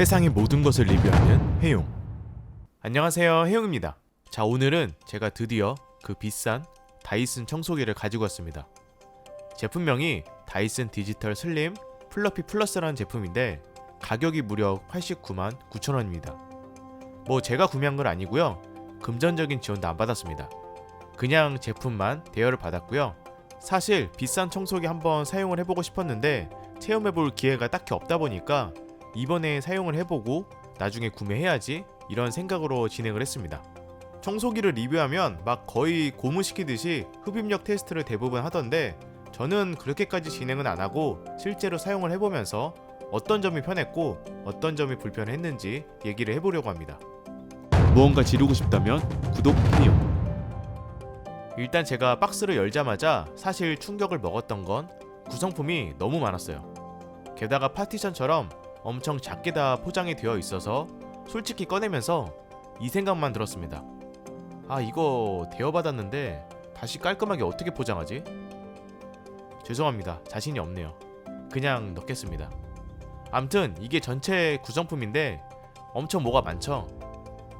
세상의 모든 것을 리뷰하는 해용. 안녕하세요, 해용입니다. 자, 오늘은 제가 드디어 그 비싼 다이슨 청소기를 가지고 왔습니다. 제품명이 다이슨 디지털 슬림 플러피 플러스라는 제품인데 가격이 무려 89만 9천 원입니다. 뭐 제가 구매한 건 아니고요. 금전적인 지원도 안 받았습니다. 그냥 제품만 대여를 받았고요. 사실 비싼 청소기 한번 사용을 해보고 싶었는데 체험해볼 기회가 딱히 없다 보니까 이번에 사용을 해보고 나중에 구매해야지 이런 생각으로 진행을 했습니다. 청소기를 리뷰하면 막 거의 고무시키듯이 흡입력 테스트를 대부분 하던데 저는 그렇게까지 진행은 안 하고 실제로 사용을 해보면서 어떤 점이 편했고 어떤 점이 불편했는지 얘기를 해보려고 합니다. 무언가 지르고 싶다면 구독 해요. 일단 제가 박스를 열자마자 사실 충격을 먹었던 건 구성품이 너무 많았어요. 게다가 파티션처럼 엄청 작게 다 포장이 되어 있어서 솔직히 꺼내면서 이 생각만 들었습니다. 아 이거 대여받았는데 다시 깔끔하게 어떻게 포장하지? 죄송합니다. 자신이 없네요. 그냥 넣겠습니다. 암튼 이게 전체 구성품인데 엄청 뭐가 많죠.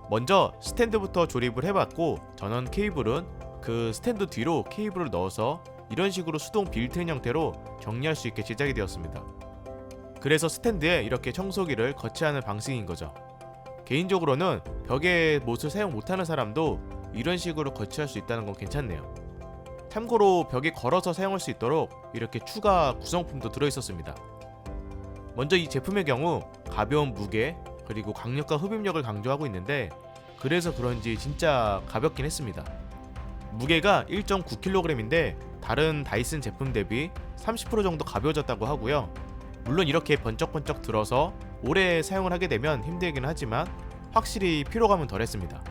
먼저 스탠드부터 조립을 해봤고 전원 케이블은 그 스탠드 뒤로 케이블을 넣어서 이런 식으로 수동 빌트인 형태로 정리할 수 있게 제작이 되었습니다. 그래서 스탠드에 이렇게 청소기를 거치하는 방식인 거죠. 개인적으로는 벽에 못을 사용 못하는 사람도 이런 식으로 거치할 수 있다는 건 괜찮네요. 참고로 벽에 걸어서 사용할 수 있도록 이렇게 추가 구성품도 들어있었습니다. 먼저 이 제품의 경우 가벼운 무게 그리고 강력한 흡입력을 강조하고 있는데 그래서 그런지 진짜 가볍긴 했습니다. 무게가 1.9kg인데 다른 다이슨 제품 대비 30% 정도 가벼워졌다고 하고요. 물론 이렇게 번쩍번쩍 들어서 오래 사용을 하게 되면 힘들긴 하지만 확실히 피로감은 덜했습니다.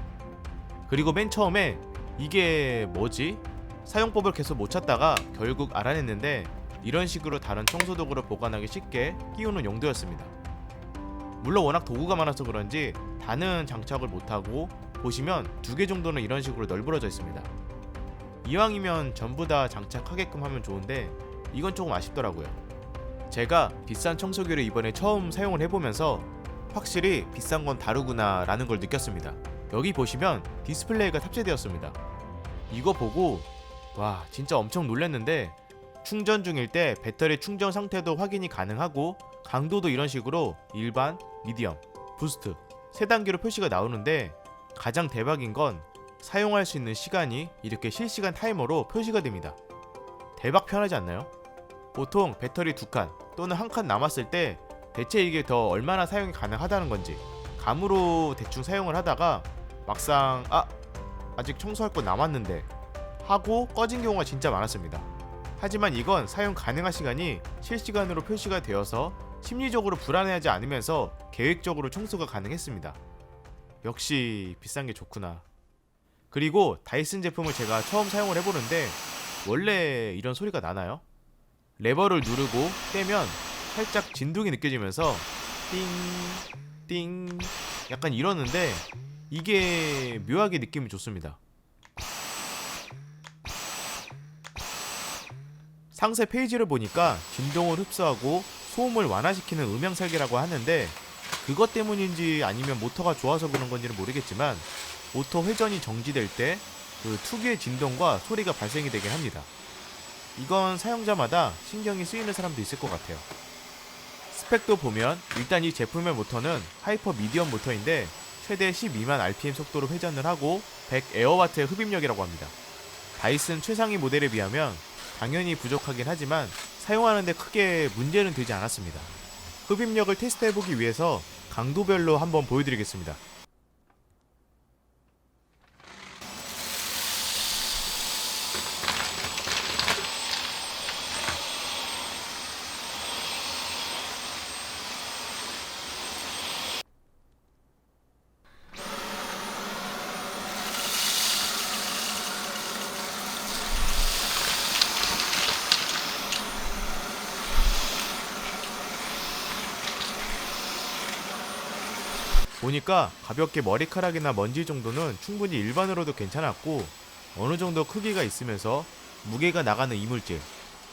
그리고 맨 처음에 이게 뭐지? 사용법을 계속 못 찾다가 결국 알아냈는데 이런 식으로 다른 청소도구를 보관하기 쉽게 끼우는 용도였습니다. 물론 워낙 도구가 많아서 그런지 다는 장착을 못하고 보시면 두 개 정도는 이런 식으로 널브러져 있습니다. 이왕이면 전부 다 장착하게끔 하면 좋은데 이건 조금 아쉽더라고요. 제가 비싼 청소기를 이번에 처음 사용을 해보면서 확실히 비싼 건 다르구나 라는 걸 느꼈습니다. 여기 보시면 디스플레이가 탑재되었습니다. 이거 보고 와 진짜 엄청 놀랐는데 충전 중일 때 배터리 충전 상태도 확인이 가능하고 강도도 이런 식으로 일반, 미디엄, 부스트 세 단계로 표시가 나오는데 가장 대박인 건 사용할 수 있는 시간이 이렇게 실시간 타이머로 표시가 됩니다. 대박 편하지 않나요? 보통 배터리 두칸 또는 한칸 남았을 때 대체 이게 더 얼마나 사용이 가능하다는 건지 감으로 대충 사용을 하다가 막상 아 아직 청소할 거 남았는데 하고 꺼진 경우가 진짜 많았습니다. 하지만 이건 사용 가능한 시간이 실시간으로 표시가 되어서 심리적으로 불안해하지 않으면서 계획적으로 청소가 가능했습니다. 역시 비싼 게 좋구나. 그리고 다이슨 제품을 제가 처음 사용을 해보는데 원래 이런 소리가 나나요? 레버를 누르고 떼면 살짝 진동이 느껴지면서 띵, 띵 약간 이러는데 이게 묘하게 느낌이 좋습니다. 상세 페이지를 보니까 진동을 흡수하고 소음을 완화시키는 음향 설계라고 하는데 그것 때문인지 아니면 모터가 좋아서 그런 건지는 모르겠지만 모터 회전이 정지될 때 그 특유의 진동과 소리가 발생이 되긴 합니다. 이건 사용자마다 신경이 쓰이는 사람도 있을 것 같아요. 스펙도 보면 일단 이 제품의 모터는 하이퍼 미디엄 모터인데 최대 12만 RPM 속도로 회전을 하고 100 에어와트의 흡입력이라고 합니다. 다이슨 최상위 모델에 비하면 당연히 부족하긴 하지만 사용하는데 크게 문제는 되지 않았습니다. 흡입력을 테스트해보기 위해서 강도별로 한번 보여드리겠습니다. 보니까 가볍게 머리카락이나 먼지 정도는 충분히 일반으로도 괜찮았고 어느 정도 크기가 있으면서 무게가 나가는 이물질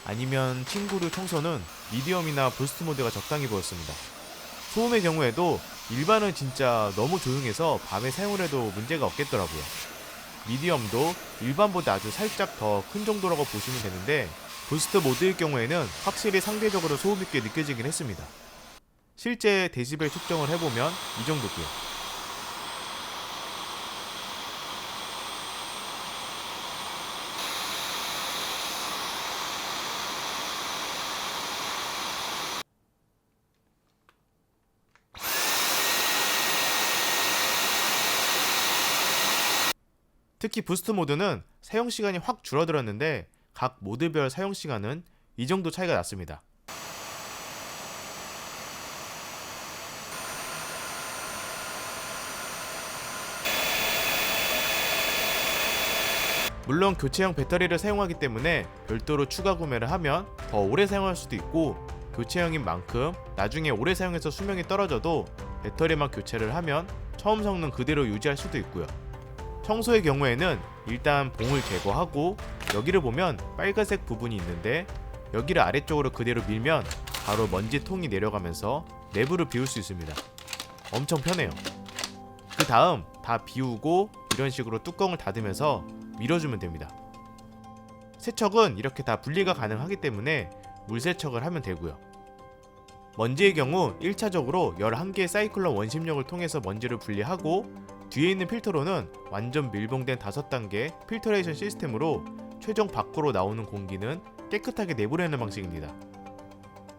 아니면 친구류 청소는 미디엄이나 부스트 모드가 적당히 보였습니다. 소음의 경우에도 일반은 진짜 너무 조용해서 밤에 사용을 해도 문제가 없겠더라고요. 미디엄도 일반보다 아주 살짝 더 큰 정도라고 보시면 되는데 부스트 모드일 경우에는 확실히 상대적으로 소음이 꽤 느껴지긴 했습니다. 실제 데시벨 측정을 해보면 이 정도고요. 특히 부스트 모드는 사용 시간이 확 줄어들었는데 각 모드별 사용 시간은 이 정도 차이가 났습니다. 물론 교체형 배터리를 사용하기 때문에 별도로 추가 구매를 하면 더 오래 사용할 수도 있고 교체형인 만큼 나중에 오래 사용해서 수명이 떨어져도 배터리만 교체를 하면 처음 성능 그대로 유지할 수도 있고요. 청소의 경우에는 일단 봉을 제거하고 여기를 보면 빨간색 부분이 있는데 여기를 아래쪽으로 그대로 밀면 바로 먼지 통이 내려가면서 내부를 비울 수 있습니다. 엄청 편해요. 그 다음 다 비우고 이런 식으로 뚜껑을 닫으면서 밀어주면 됩니다. 세척은 이렇게 다 분리가 가능하기 때문에 물 세척을 하면 되고요. 먼지의 경우 1차적으로 11개의 사이클론 원심력을 통해서 먼지를 분리하고 뒤에 있는 필터로는 완전 밀봉된 5단계 필터레이션 시스템으로 최종 밖으로 나오는 공기는 깨끗하게 내보내는 방식입니다.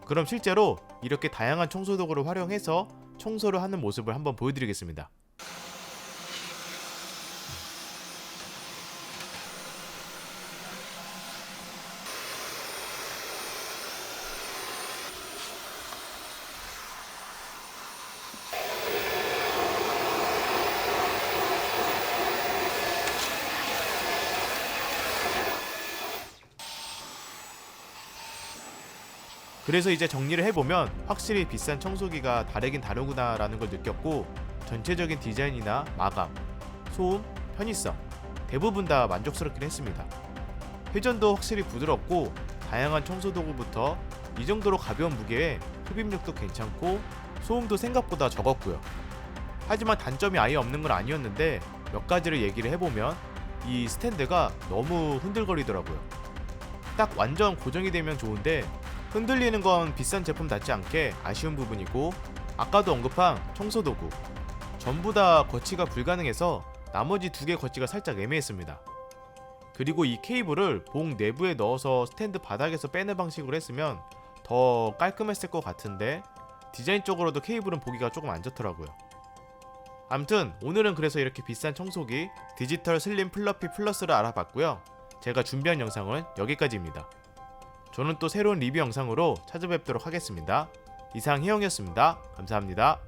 그럼 실제로 이렇게 다양한 청소 도구를 활용해서 청소를 하는 모습을 한번 보여드리겠습니다. 그래서 이제 정리를 해보면 확실히 비싼 청소기가 다르긴 다르구나 라는 걸 느꼈고 전체적인 디자인이나 마감, 소음, 편의성 대부분 다 만족스럽긴 했습니다. 회전도 확실히 부드럽고 다양한 청소 도구부터 이 정도로 가벼운 무게에 흡입력도 괜찮고 소음도 생각보다 적었고요. 하지만 단점이 아예 없는 건 아니었는데 몇 가지를 얘기를 해보면 이 스탠드가 너무 흔들거리더라고요. 딱 완전 고정이 되면 좋은데 흔들리는 건 비싼 제품답지 않게 아쉬운 부분이고 아까도 언급한 청소 도구 전부 다 거치가 불가능해서 나머지 두 개 거치가 살짝 애매했습니다. 그리고 이 케이블을 봉 내부에 넣어서 스탠드 바닥에서 빼는 방식으로 했으면 더 깔끔했을 것 같은데 디자인적으로도 케이블은 보기가 조금 안 좋더라고요. 암튼 오늘은 그래서 이렇게 비싼 청소기 디지털 슬림 플러피 플러스를 알아봤고요. 제가 준비한 영상은 여기까지입니다. 저는 또 새로운 리뷰 영상으로 찾아뵙도록 하겠습니다. 이상 혜영이었습니다. 감사합니다.